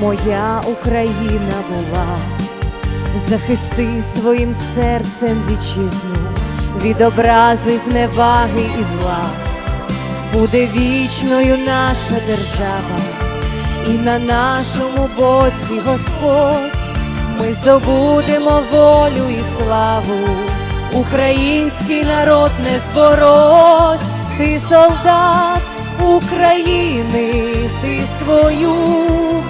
моя Україна була. Захисти своїм серцем вітчизну від образи, зневаги і зла. Буде вічною наша держава, і на нашому боці Господь ми здобудемо волю і славу. Український народ не збороть, ти солдат України, ти свою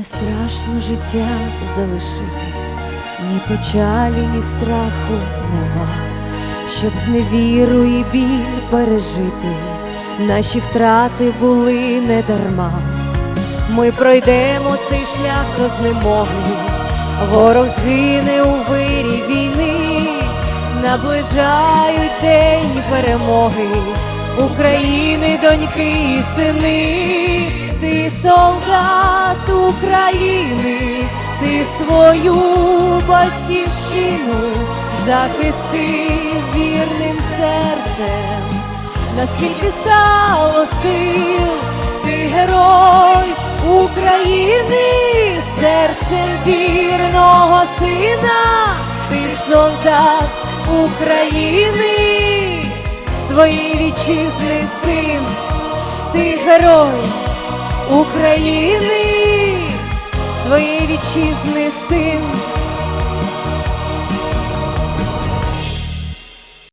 Не страшно життя залишити, ні печалі, ні страху нема, щоб з невіру і біль пережити, наші втрати були не дарма. Ми пройдемо цей шлях до знемоги, ворог згине у вирі війни, наближають день перемоги, України, доньки і сини, ти солдат України, ти свою батьківщину захисти вірним серцем, наскільки стало сил, ти герой України, серцем вірного сина, ти солдат України, своєї вітчизни син, ти герой України, своєї вітчизни син.